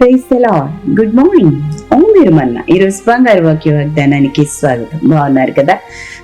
Praise the good morning ఓ మీరు మన్న ఈరోజు బంగారు వాక్య వాగ్దానానికి స్వాగతం. బాగున్నారు కదా?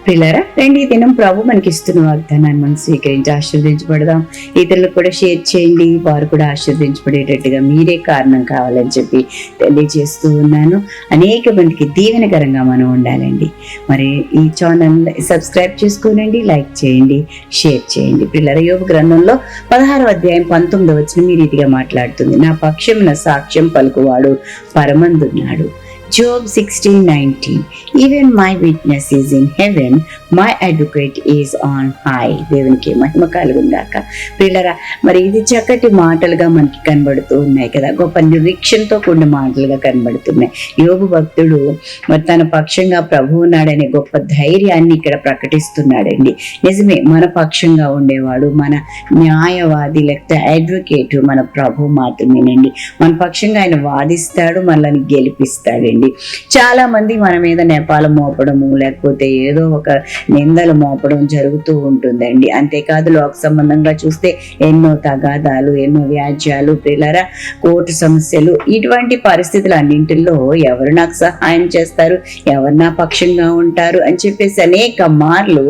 పిల్లరా రండి ఈ దినం ప్రభు మనకి ఇస్తున్న వాగ్దానాన్ని మనం స్వీకరించి ఆశీర్వదించబడదాం. ఇతరులకు కూడా షేర్ చేయండి. వారు కూడా ఆశీర్వదించబడేటట్టుగా మీరే కారణం కావాలని చెప్పి తెలియజేస్తూ ఉన్నాను. అనేక మందికి దీవెనకరంగా మనం ఉండాలండి. మరి ఈ ఛానల్ సబ్స్క్రైబ్ చేసుకోనండి లైక్ చేయండి షేర్ చేయండి. పిల్లల యోగ గ్రంథంలో పదహారవ అధ్యాయం పంతొమ్మిది వచ్చిన మీ రీతిగా మాట్లాడుతుంది. నా పక్షమున సాక్ష్యం పలుకువాడు పరమందున్నాడు. Job sixteen nineteen even my witness in in heaven my advocate is on high దేవునికి మహిమ కలుగుందాక పిల్లరా మరి ఇది చక్కటి మాటలుగా మనకి కనబడుతూ ఉన్నాయి కదా. గొప్ప నిరీక్షణతో కూడిన మాటలుగా కనబడుతున్నాయి. యోగు భక్తుడు మరి తన పక్షంగా ప్రభు ఉన్నాడనే గొప్ప ధైర్యాన్ని ఇక్కడ ప్రకటిస్తున్నాడండి. నిజమే మన పక్షంగా ఉండేవాడు మన న్యాయవాది లేకపోతే అడ్వకేట్ మన ప్రభు మాత్రమేనండి. మన పక్షంగా ఆయన వాదిస్తాడు మనల్ని గెలిపిస్తాడండి. చాలా మంది మన మీద నేపాలు మోపడము లేకపోతే ఏదో ఒక నిందలు మోపడం జరుగుతూ ఉంటుందండి. అంతేకాదు లోక సంబంధంగా చూస్తే ఎన్నో తగాదాలు ఎన్నో వ్యాజ్యాలు పిల్లరా కోర్టు సమస్యలు ఇటువంటి పరిస్థితులు అన్నింటిలో ఎవరు నాకు సహాయం చేస్తారు? ఎవరు నా పక్షంగా ఉంటారు? అని చెప్పేసి అనేక మార్లు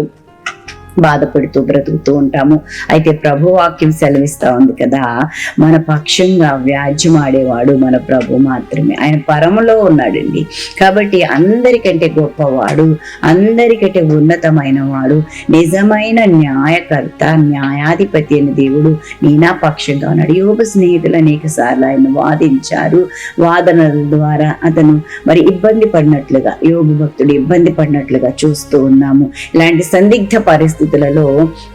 బాధపడుతూ బ్రతుకుతూ ఉంటాము. అయితే ప్రభు వాక్యం సెలవిస్తా ఉంది కదా మన పక్షంగా వ్యాజ్యం ఆడేవాడు మన ప్రభు మాత్రమే. ఆయన పరములో ఉన్నాడండి. కాబట్టి అందరికంటే గొప్పవాడు అందరికంటే ఉన్నతమైన వాడు నిజమైన న్యాయకర్త న్యాయాధిపతి అయిన దేవుడు నీనా పక్షంగా ఉన్నాడు. యోగ స్నేహితులు అనేక సార్లు ఆయన వాదించారు. వాదనల ద్వారా అతను మరి ఇబ్బంది పడినట్లుగా యోగ భక్తుడు ఇబ్బంది పడినట్లుగా చూస్తూ ఉన్నాము. ఇలాంటి సందిగ్ధ పరిస్థితి పరిస్థితులలో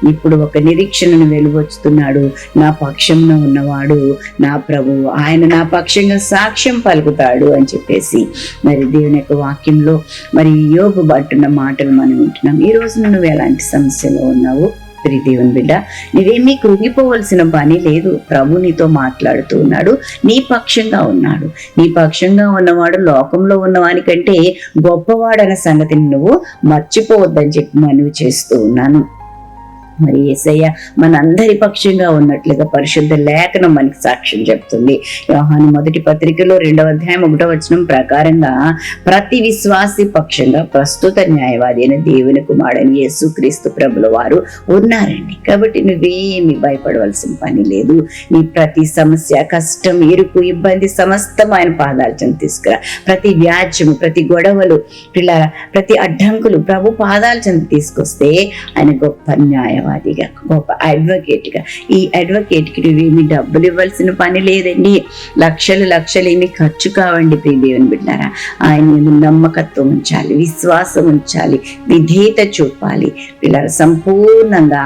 ఇప్పుడు ఒక నిరీక్షణను వెలువచ్చుతున్నాడు. నా పక్షంలో ఉన్నవాడు నా ప్రభు ఆయన నా పక్షంగా సాక్ష్యం పలుకుతాడు అని చెప్పేసి మరి దేవుని యొక్క వాక్యంలో మరి యోగు పట్టున్న మాటలు మనం వింటున్నాం. ఈ రోజు నువ్వు ఎలాంటి సమస్యలో ఉన్నావు? ప్రియ బిడ్డ. నీవేమీ కృంగిపోవలసిన పని లేదు. ప్రభు నీతో మాట్లాడుతూ ఉన్నాడు. నీ పక్షంగా ఉన్నాడు. నీ పక్షంగా ఉన్నవాడు లోకంలో ఉన్నవానికంటే గొప్పవాడన్న సంగతిని నువ్వు మర్చిపోవద్దని చెప్పి మనవి చేస్తూ ఉన్నాను. మరి ఏసయ్య మనందరి పక్షంగా ఉన్నట్లుగా పరిశుద్ధ లేఖనం మనకి సాక్ష్యం చెప్తుంది. యోహాను మొదటి పత్రికలో రెండవ అధ్యాయం ఒకటో వచనం ప్రకారంగా ప్రతి విశ్వాసి పక్షంగా ప్రస్తుత న్యాయవాది అయిన దేవుని కుమారుడని యేసుక్రీస్తు ప్రభుల వారు ఉన్నారండి. కాబట్టి నువ్వేమి భయపడవలసిన పని లేదు. నీ ప్రతి సమస్య కష్టం ఇరుకు ఇబ్బంది సమస్తం ఆయన పాదాల తీసుకురా. ప్రతి వ్యాజ్యము ప్రతి గొడవలు పిల్ల ప్రతి అడ్డంకులు ప్రభు పాదాల చెంత తీసుకొస్తే ఆయన గొప్ప న్యాయవాదిగా గొప్ప అడ్వకేట్గా ఈ అడ్వకేట్కి నువ్వేమి డబ్బులు ఇవ్వాల్సిన పని లేదండి. లక్షలు లక్షలు ఏమి ఖర్చు కావండి ప్రియ దేవుని బిడ్డారా. ఆయన నమ్మకత్వం ఉంచాలి విశ్వాసం ఉంచాలి విధేయత చూపాలి. పిల్లలు సంపూర్ణంగా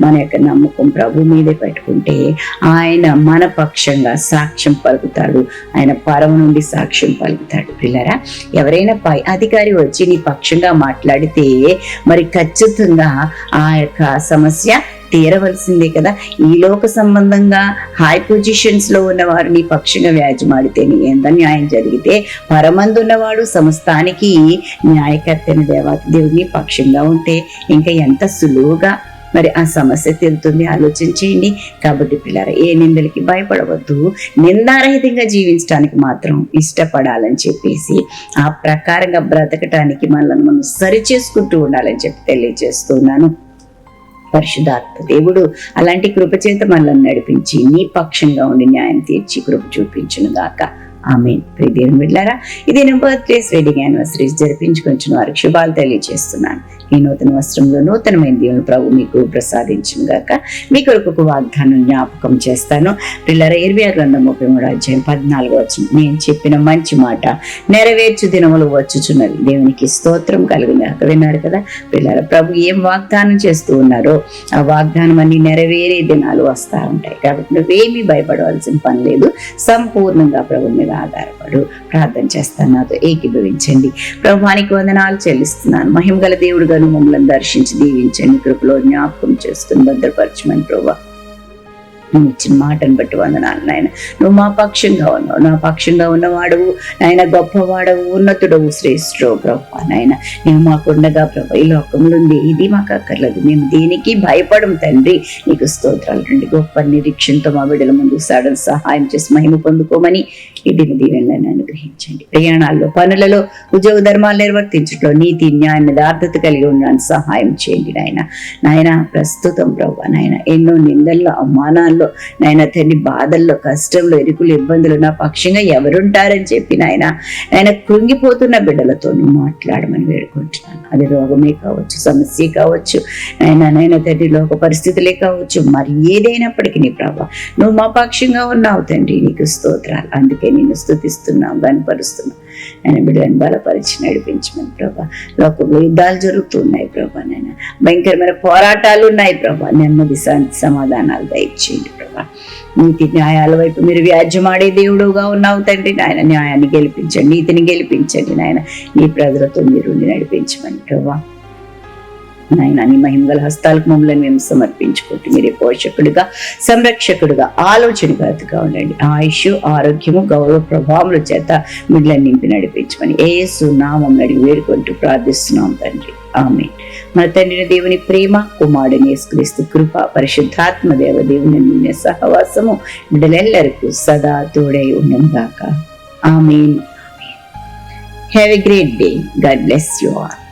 మన యొక్క నమ్మకం ప్రభు మీదే పెట్టుకుంటే ఆయన మన పక్షంగా సాక్ష్యం పలుకుతాడు. ఆయన పరమ నుండి సాక్ష్యం పలుకుతాడు పిల్లరా. ఎవరైనా పై అధికారి వచ్చి నీ పక్షంగా మాట్లాడితే మరి ఖచ్చితంగా ఆ యొక్క సమ సమస్య తీరవలసిందే కదా. ఈ లోక సంబంధంగా హై పొజిషన్స్లో ఉన్న వారిని పక్షంగా వ్యాజ్యమాడితేనే ఎంత న్యాయం జరిగితే పరమందు ఉన్నవాడు సమస్తానికి న్యాయకర్తని దేవా దేవుని పక్షంగా ఉంటే ఇంకా ఎంత సులువుగా మరి ఆ సమస్య తీరుతుంది ఆలోచించేయండి. కాబట్టి పిల్లర ఏ నిందలకి భయపడవద్దు. నిందారహితంగా జీవించడానికి మాత్రం ఇష్టపడాలని చెప్పేసి ఆ ప్రకారంగా బ్రతకటానికి మనల్ని మనం సరి చేసుకుంటూ ఉండాలని చెప్పి తెలియజేస్తున్నాను. పరిశుధాత్మ దేవుడు అలాంటి కృపచేత మనల్ని నడిపించి నీ పక్షంగా ఉండి న్యాయం తీర్చి కృప చూపించును గాక. ఆమె దేవుని బిడ్డారా ఇది నేను బర్త్డేస్ వెడ్డింగ్ యానివర్సరీస్ జరిపించుకొంచిన వారికి శుభాలు తెలియజేస్తున్నాను. ఈ నూతన వస్త్రంలో నూతనమైన దేవుని ప్రభు మీకు ప్రసాదించిన గాక మీ కొరకు ఒక వాగ్దానం జ్ఞాపకం చేస్తాను. పిల్లల ఇరవై గ్రంథం ముప్పై మూడు అధ్యాయం పద్నాలుగు వచ్చిన నేను చెప్పిన మంచి మాట నెరవేర్చు దినములు వచ్చుచున్నవి. దేవునికి స్తోత్రం కలిగిన గాక విన్నారు కదా పిల్లల ప్రభు ఏం వాగ్దానం చేస్తూ ఉన్నారో ఆ వాగ్దానం అన్ని నెరవేరే దినాలు వస్తూ ఉంటాయి. కాబట్టి నువ్వేమీ భయపడవలసిన పని లేదు. సంపూర్ణంగా ప్రభు మీద ఆధారపడు. ప్రార్థన చేస్తాను. నాతో ఏకీభవించండి. ప్రభానికి వందనాలు చెల్లిస్తున్నాను. మహిమగల దేవుడుగాను మమ్మల్ని దర్శించి దీవించండి. కృపలో జ్ఞాపకం చేసుకుని భద్రపరచమని ప్రభా నువ్వు ఇచ్చిన మాటను బట్టి వందనాలు నాయన. నువ్వు మా పక్షంగా ఉన్నావు. నా పక్షంగా ఉన్నవాడవు నాయన గొప్పవాడవు ఉన్నతుడవు శ్రేష్ఠుడు ప్రభా నాయన. నేను మాకుండగా ప్రభా ఈ లోకంలో ఉంది ఇది మాకు అక్కర్లేదు. మేము దేనికి భయపడం తండ్రి? నీకు స్తోత్రాలు రండి. గొప్ప నిరీక్షణతో మా బిడ్డల ముందు సాడని సహాయం చేసి మహిమ పొందుకోమని ఈ దీవెనలను అనుగ్రహించండి. ప్రయాణాల్లో పనులలో ఉద్యోగ ధర్మాలు నిర్వర్తించడంలో నీతి న్యాయం యథార్థత కలిగి ఉండడానికి సహాయం చేయండి నాయన. నాయన ప్రస్తుతం ప్రభు నాయన ఎన్నో నిందల్లో అవమానాల్లో నాయన తండ్రి బాధల్లో కష్టంలో ఇరుకులు ఇబ్బందులు నా పక్షంగా ఎవరుంటారని చెప్పి నాయన నాయన కృంగిపోతున్న బిడ్డలతో నువ్వు మాట్లాడమని వేడుకుంటున్నాను. అది రోగమే కావచ్చు సమస్య కావచ్చు నాయన నాయన తండ్రి లోక పరిస్థితులే కావచ్చు మరి ఏదైనప్పటికీ నీ ప్రభా నువ్వు మా పక్షంగా ఉన్నావు తండ్రి నీకు స్తోత్రాలు. అందుకే నిన్ను స్థుతిస్తున్నాం కనపరుస్తున్నాం ఆయన బిడ్డలను బలపరిచి నడిపించమని ప్రభా. లోకంలో యుద్ధాలు జరుగుతున్నాయి ప్రభా నాయన. భయంకరమైన పోరాటాలు ఉన్నాయి ప్రభా. నెమ్మది శాంతి సమాధానాలు దయచేయండి ప్రభా. నీతి న్యాయాల వైపు మీరు వ్యాజ్యమాడే దేవుడుగా ఉన్నావు తండ్రి నాయన. న్యాయాన్ని గెలిపించండి నీతిని గెలిపించండి నాయన. నీ ప్రజలతో మీరు నడిపించమని ప్రభా. నాయన నీ మహిమగల హస్తాలకు మమ్మల్ని మేము సమర్పించుకుంటూ మీరే పోషకుడిగా సంరక్షకుడిగా ఆలోచనగా ఉండండి. ఆయుష్ ఆరోగ్యము గౌరవ ప్రభావముల చేత మిడ్లను నింపి నడిపించమని ఏసు నామం అడిగి వేడుకుంటూ ప్రార్థిస్తున్నాం తండ్రి. ఆమె మన తండ్రిని దేవుని ప్రేమ కుమారుడిని యేసుక్రీస్తు కృప పరిశుద్ధాత్మ దేవ దేవుని నిన్న సహవాసము బిడ్డలెల్లరికూ సదా తోడై ఉండంగాక గాక amen. Have a great day God bless you all